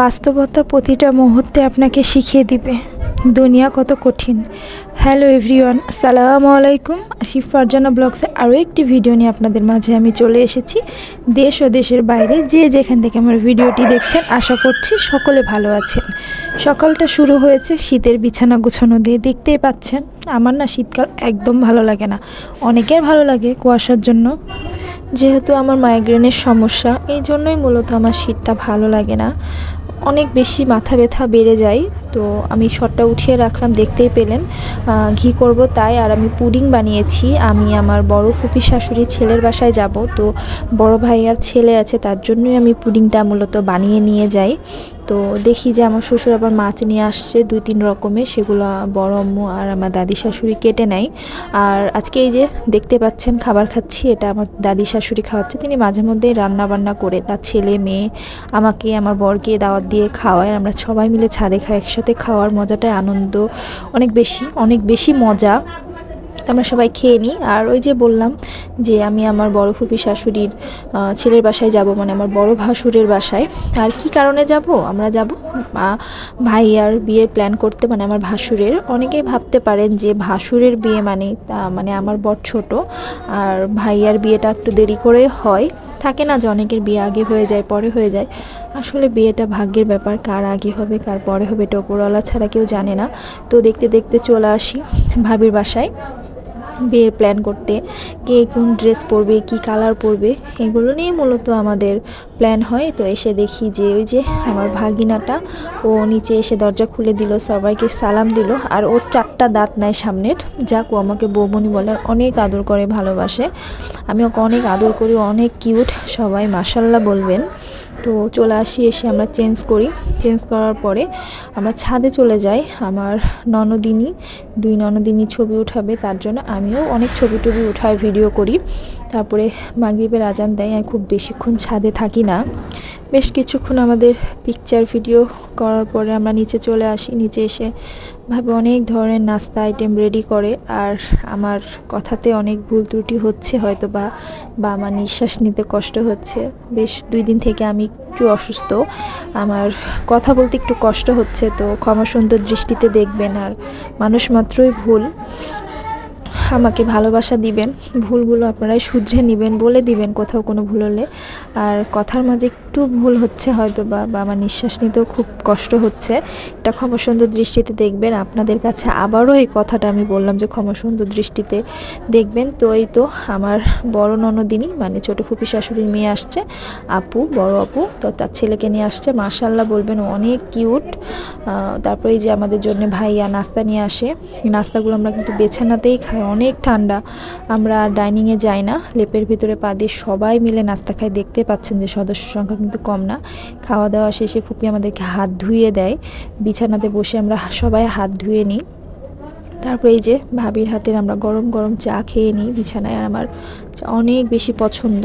বাস্তবতা প্রতিটা মুহূর্তে আপনাকে শিখিয়ে দিবে। দুনিয়া কত কঠিন। হ্যালো এভরিওয়ান আসসালামু আলাইকুম। আসিফ ফারজানা ব্লগসে আরও একটি ভিডিও নিয়ে আপনাদের মাঝে আমি চলে এসেছি। দেশ ও দেশের বাইরে যে যেখান থেকে আমার ভিডিওটি দেখছেন, আশা করছি সকলে ভালো আছেন। সকালটা শুরু হয়েছে, শীতের বিছানা গুছানো দিয়ে দেখতেই পাচ্ছেন। আমার না শীতকাল একদম ভালো লাগে না। অনেকের ভালো লাগে কুয়াশার জন্য। যেহেতু আমার মাইগ্রেনের সমস্যা, এই জন্যই মূলত আমার শীতটা ভালো লাগে না। অনেক বেশি মাথা ব্যথা বেড়ে যায়, তো আমি শটটা উঠিয়ে রাখলাম, দেখতেই পেলেন। ঘি করব তাই, আর আমি পুডিং বানিয়েছি। আমি আমার বড় ফুপি শাশুড়ি ছেলের বাসায় যাব, তো বড় ভাইয়ার ছেলে আছে, তার জন্যই আমি পুডিংটা মূলত বানিয়ে নিয়ে যাই। তো দেখি যে আমার শ্বশুর আবার মাছ নিয়ে আসছে দুই তিন রকমের, সেগুলো বড় আম্মু আর আমার দাদি শাশুড়ি কেটে নেয়। আর আজকে এই যে দেখতে পাচ্ছেন খাবার খাচ্ছি, এটা আমার দাদি শাশুড়ি খাওয়াচ্ছে, তিনি মাঝে মধ্যেই রান্না বান্না করে তার ছেলে, মেয়ে, আমাকে, আমার বরকে দাওয়াত দিয়ে খাওয়ায়। আমরা সবাই মিলে ছাদে খাই, একসাথে খাওয়ার মজাটাই আনন্দ, অনেক বেশি অনেক বেশি মজা। আমরা সবাই খেয়ে নিই। আর ওই যে বললাম যে আমি আমার বড় ফুপি শাশুড়ির ছেলের বাসায় যাব মানে আমার বড় ভাসুরের বাসায়। আর কি কারণে যাব? আমরা যাব ভাই আর বিয়ের প্ল্যান করতে মানে আমার ভাসুরের। অনেকেই ভাবতে পারেন যে ভাসুরের বিয়ে মানে মানে আমার বড় ছোট, আর ভাইয়ার বিয়েটা একটু দেরি করে হয়। থাকে না যে অনেকের বিয়ে আগে হয়ে যায়, পরে হয়ে যায়। আসলে বিয়েটা ভাগ্যের ব্যাপার, কার আগে হবে, কার পরে হবে এটা ওপরওয়ালা ছাড়া কেউ জানে না। তো দেখতে দেখতে চলে আসি ভাবির বাসায়। বিয়ের প্ল্যান করতে। কে কোন ড্রেস পরবে, কি কালার পরবে, এগুলো নিয়ে মূলত আমাদের প্ল্যান হয়। তো এসে দেখি যে ওই যে আমার ভাগিনাটা, ও নিচে এসে দরজা খুলে দিল, সবাইকে সালাম দিল, আর ওর চারটা দাঁত নাই সামনের। যাক, ও আমাকে বৌমনি বলে আর অনেক আদর করে, ভালোবাসে। আমি ওকে অনেক আদর করি অনেক কিউট সবাই মাসাল্লাহ বলবেন। তো চলে আসি, এসে আমরা চেঞ্জ করি। চেঞ্জ করার পরে আমরা ছাদে চলে যাই। আমার ননদিনী, দুই ননদিনী ছবি উঠাবে, তার জন্য আমিও অনেক ছবি টবি উঠাই ভিডিও করি। তারপরে মাগরিবের আজান দেয়, আমি খুব বেশিক্ষণ ছাদে থাকি না। বেশ কিছুক্ষণ আমাদের পিকচার ভিডিও করার পরে আমরা নিচে চলে আসি। নিচে এসে ভাবে অনেক ধরনের নাস্তা আইটেম রেডি করে। আর আমার কথাতে অনেক ভুল ত্রুটি হচ্ছে হয়তো বা বা আমার নিঃশ্বাস নিতে কষ্ট হচ্ছে। বেশ দুই দিন থেকে আমি একটু অসুস্থ। আমার কথা বলতে একটু কষ্ট হচ্ছে, তো ক্ষমা সুন্দর দৃষ্টিতে দেখবেন। আর মানুষ মাত্রই ভুল। আমাকে ভালোবাসা দিবেন, ভুলগুলো আপনারাই শুধরে নেবেন, বলে দিবেন কোথাও কোনো ভুল হলে। আর কথার মাঝে একটু ভুল হচ্ছে হয়তো বা বা আমার নিঃশ্বাস নিতেও খুব কষ্ট হচ্ছে। এটা ক্ষমা সুন্দর দৃষ্টিতে দেখবেন, আপনাদের কাছে আবারও এই কথাটা আমি বললাম যে ক্ষমা সুন্দর দৃষ্টিতে দেখবেন। তো এই তো আমার বড় ননদিনী মানে ছোটো ফুপি শাশুড়ির মেয়ে আসছে, আপু, বড় আপু, তো তার ছেলেকে নিয়ে আসছে। মাশাল্লাহ বলবেন অনেক কিউট। তারপরে যে আমাদের জন্য ভাইয়া নাস্তা নিয়ে আসে, নাস্তাগুলো আমরা কিন্তু বেছানাতেই খাই অনেক ঠান্ডা। আমরা ডাইনিংয়ে যাই না। লেপের ভিতরে পা দিয়ে সবাই মিলে নাস্তা খাই দেখতে পাচ্ছেন যে সদস্য সংখ্যা কিন্তু কম না। খাওয়া দাওয়া শেষে ফুপি আমাদেরকে হাত ধুয়ে দেয়। বিছানাতে বসে আমরা সবাই হাত ধুয়ে নিই। তারপরে এই যে ভাবির হাতের আমরা গরম গরম চা খেয়ে নিই বিছানায়। আর আমার অনেক বেশি পছন্দ।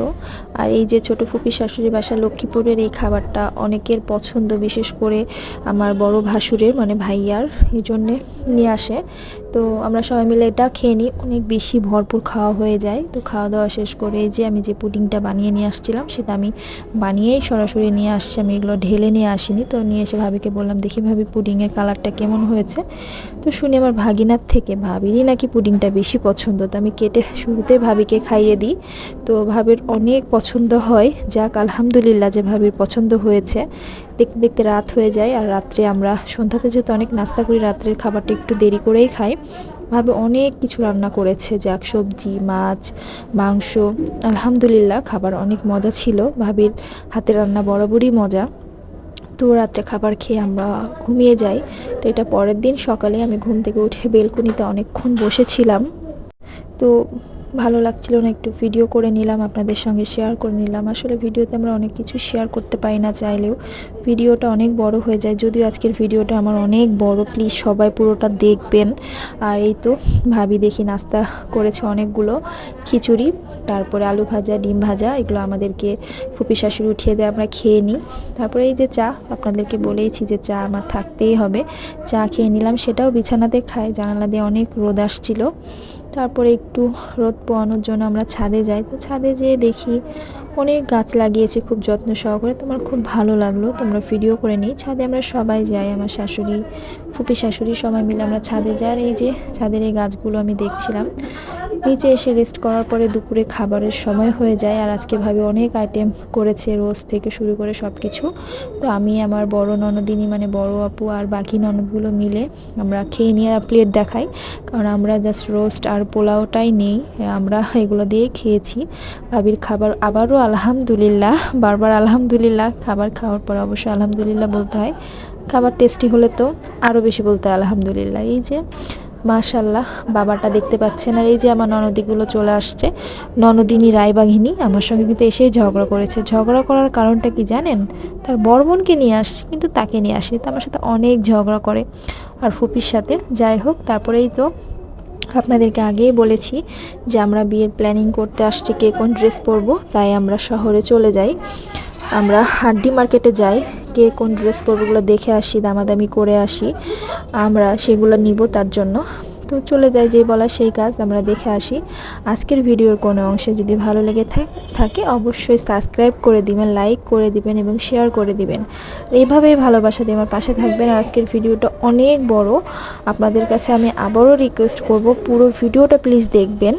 আর এই যে ছোটো ফুপি শাশুড়ি বাসা লক্ষ্মীপুরের এই খাবারটা অনেকের পছন্দ। বিশেষ করে আমার বড় ভাসুরের মানে ভাইয়ার, এই জন্যে নিয়ে আসে। তো আমরা সবাই মিলে এটা খেয়ে নিই। অনেক বেশি ভরপুর খাওয়া হয়ে যায়। তো খাওয়া দাওয়া শেষ করে যে আমি যে পুডিংটা বানিয়ে নিয়ে আসছিলাম, সেটা আমি বানিয়েই সরাসরি নিয়ে আসছি। আমি এগুলো ঢেলে নিয়ে আসিনি। তো নিয়ে এসে ভাবিকে বললাম, দেখি ভাবি পুডিংয়ের কালারটা কেমন হয়েছে? তো শুনি আমার ভাগিনার থেকে, ভাবিরই নাকি পুডিংটা বেশি পছন্দ? তো আমি কেটে শুরুতে ভাবিকে খাইয়ে দিই। তো ভাবির অনেক পছন্দ হয়। যাক, আলহামদুলিল্লাহ যে ভাবির পছন্দ হয়েছে। দেখতে দেখতে রাত হয়ে যায় আর রাত্রে আমরা সন্ধ্যাতে যেহেতু অনেক নাস্তা করি, রাত্রের খাবারটা একটু দেরি করেই খাই। ভাবে অনেক কিছু রান্না করেছে, যাক সবজি, মাছ, মাংস, আলহামদুলিল্লাহ খাবার অনেক মজা ছিল। ভাবির হাতের রান্না বরাবরই মজা। তো রাত্রে খাবার খেয়ে আমরা ঘুমিয়ে যাই। তো এটা পরের দিন সকালে আমি ঘুম থেকে উঠে বেলকুনিতে অনেকক্ষণ বসেছিলাম। তো ভালো লাগছিল না, একটু ভিডিও করে নিলাম, আপনাদের সঙ্গে শেয়ার করে নিলাম। আসলে ভিডিওতে আমরা অনেক কিছু শেয়ার করতে পারি না চাইলেও, ভিডিওটা অনেক বড় হয়ে যায়। যদিও আজকের ভিডিওটা আমার অনেক বড় প্লিজ সবাই পুরোটা দেখবেন। আর এই তো, ভাবি দেখি নাস্তা করেছে অনেকগুলো, খিচুড়ি, তারপরে আলু ভাজা, ডিম ভাজা, এগুলো আমাদেরকে ফুপি শাশুড়ি উঠিয়ে দেয়, আমরা খেয়ে নিই। তারপরে এই যে চা, আপনাদেরকে বলেইছি যে চা আমার থাকতেই হবে। চা খেয়ে নিলাম, সেটাও বিছানাতে খায়, জানালা দিয়ে অনেক রোদ আসছিল। তারপরে একটু রোদ পোয়ানোর জন্য আমরা ছাদে যাই। তো ছাদে যেয়ে দেখি অনেক গাছ লাগিয়েছে খুব যত্ন সহকারে। তোমার খুব ভালো লাগল, তোমরা ভিডিও করে নিই ছাদে আমরা সবাই যাই, আমার শাশুড়ি, ফুপি শাশুড়ি সবাই মিলে আমরা ছাদে যাই। আর এই যে ছাদের এই গাছগুলো আমি দেখছিলাম নিচে এসে রেস্ট করার পরে দুপুরে খাবারের সময় হয়ে যায়। আর আজকে ভাবে অনেক আইটেম করেছে রোজ থেকে শুরু করে সব কিছু তো আমি, আমার বড় ননদিনী মানে বড় আপু আর বাকি ননদগুলো মিলে আমরা খেয়ে নিয়ে প্লেট দেখাই। কারণ আমরা জাস্ট রোস্ট আর পোলাওটাই নেই, আমরা এগুলো দিয়ে খেয়েছি। ভাবির খাবার আবারও আলহামদুলিল্লাহ, বারবার আলহামদুলিল্লাহ, খাবার খাওয়ার পর অবশ্যই আলহামদুলিল্লাহ বলতে হয়। খাবার টেস্টি হলে তো আরও বেশি বলতে হয় আলহামদুলিল্লাহ। এই যে মাশাল্লাহ বাবাটা দেখতে পাচ্ছেন। আর এই যে আমার ননদিগুলো চলে আসছে, ননদিনী, রায়বাঘিনী, আমার সঙ্গে কিন্তু এসেই ঝগড়া করেছে। ঝগড়া করার কারণটা কি জানেন? তার বড় বোনকে নিয়ে আসছে, কিন্তু তাকে নিয়ে আসে। তো আমার সাথে অনেক ঝগড়া করে। আর ফুপির সাথে, যাই হোক, তারপরেই তো আপনাদেরকে আগেই বলেছি যে আমরা বিয়ের প্ল্যানিং করতে আসছি, কে কোন ড্রেস পরবো, তাই আমরা শহরে চলে যাই। আমরা হাড্ডি মার্কেটে যাই। কে কোন ড্রেস পরবগুলো দেখে আসি দামাদামি করে আসি। আমরা সেগুলো নিব তার জন্য। তো চলে যায় যে বলা সেই কাজ, আমরা দেখে আসি। আজকের ভিডিওর কোনো অংশে যদি ভালো লেগে থাকে অবশ্যই সাবস্ক্রাইব করে দিবেন লাইক করে দিবেন এবং শেয়ার করে দিবেন। এইভাবেই ভালোবাসা দিয়ে আমার পাশে থাকবেন। আর আজকের ভিডিওটা অনেক বড়। আপনাদের কাছে আমি আবারও রিকোয়েস্ট করব, পুরো ভিডিওটা প্লিজ দেখবেন।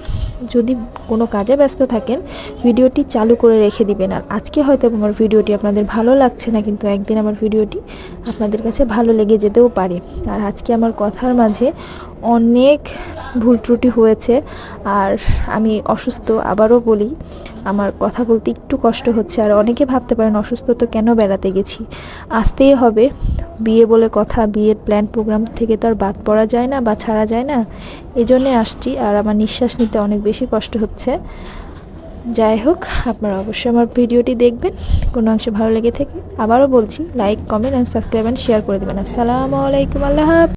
যদি কোনো কাজে ব্যস্ত থাকেন, ভিডিওটি চালু করে রেখে দিবেন। আর আজকে হয়তো আমার ভিডিওটি আপনাদের ভালো লাগছে না, কিন্তু একদিন আমার ভিডিওটি আপনাদের কাছে ভালো লেগে যেতেও পারে। আর আজকে আমার কথার মাঝে অনেক ভুল ত্রুটি হয়েছে আর আমি অসুস্থ আবারও বলি, আমার কথা বলতে একটু কষ্ট হচ্ছে আর অনেকে ভাবতে পারেন অসুস্থ তো কেন বেড়াতে গেছি। আসতেই হবে, বিয়ে বলে কথা, বিয়ের প্ল্যান প্রোগ্রাম থেকে তো আর বাদ পড়া যায় না বা ছাড়া যায় না এই জন্যে আসছি আর আমার নিঃশ্বাস নিতে অনেক বেশি কষ্ট হচ্ছে। যাই হোক, আপনারা অবশ্যই আমার ভিডিওটি দেখবেন, কোনো অংশে ভালো লেগে থাকে, আবারও বলছি like comment and subscribe and share করে দেবেন। আসসালামু আলাইকুম, আল্লাহ